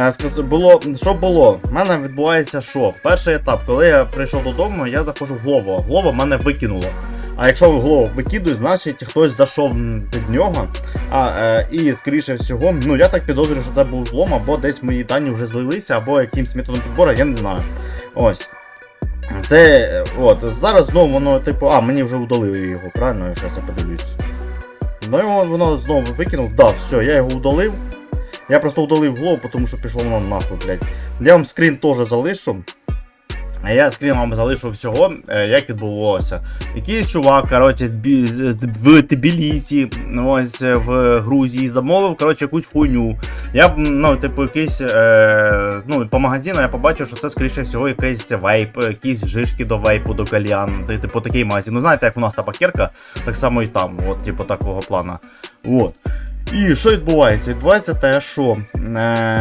Е, було, що було? У мене відбувається що? Перший етап, коли я прийшов додому, я заходжу в голову. Голову мене викинуло. А якщо голову викидують, значить хтось зайшов під нього. А, е, і скоріше всього, ну я так підозрюю, що це був злом, або десь мої дані вже злилися, або якимсь методом підбору, я не знаю. Ось. Це от, зараз знову воно, типу, а, мені вже удалили його, правильно? Я зараз подивлюсь. Ну воно знову викинув. Да, все, я його удалив. Я просто удалив голову, тому що пішло воно нахуй, блядь. Я вам скрін теж залишу. А я скрін вам залишу всього, е, як відбувалося. Якийсь чувак, коротше, в Тбілісі, ось е, в Грузії, замовив, коротше, якусь хуйню. Я ну, типу, якийсь, е, ну, по магазину я побачив, що це, скоріше всього, якийсь вейп, якісь жишки до вейпу, до кальян, типу такий магазин. Ну, знаєте, як у нас табакерка, так само і там, от, типу, такого плана. От. І що відбувається? Відбувається те, що. Е,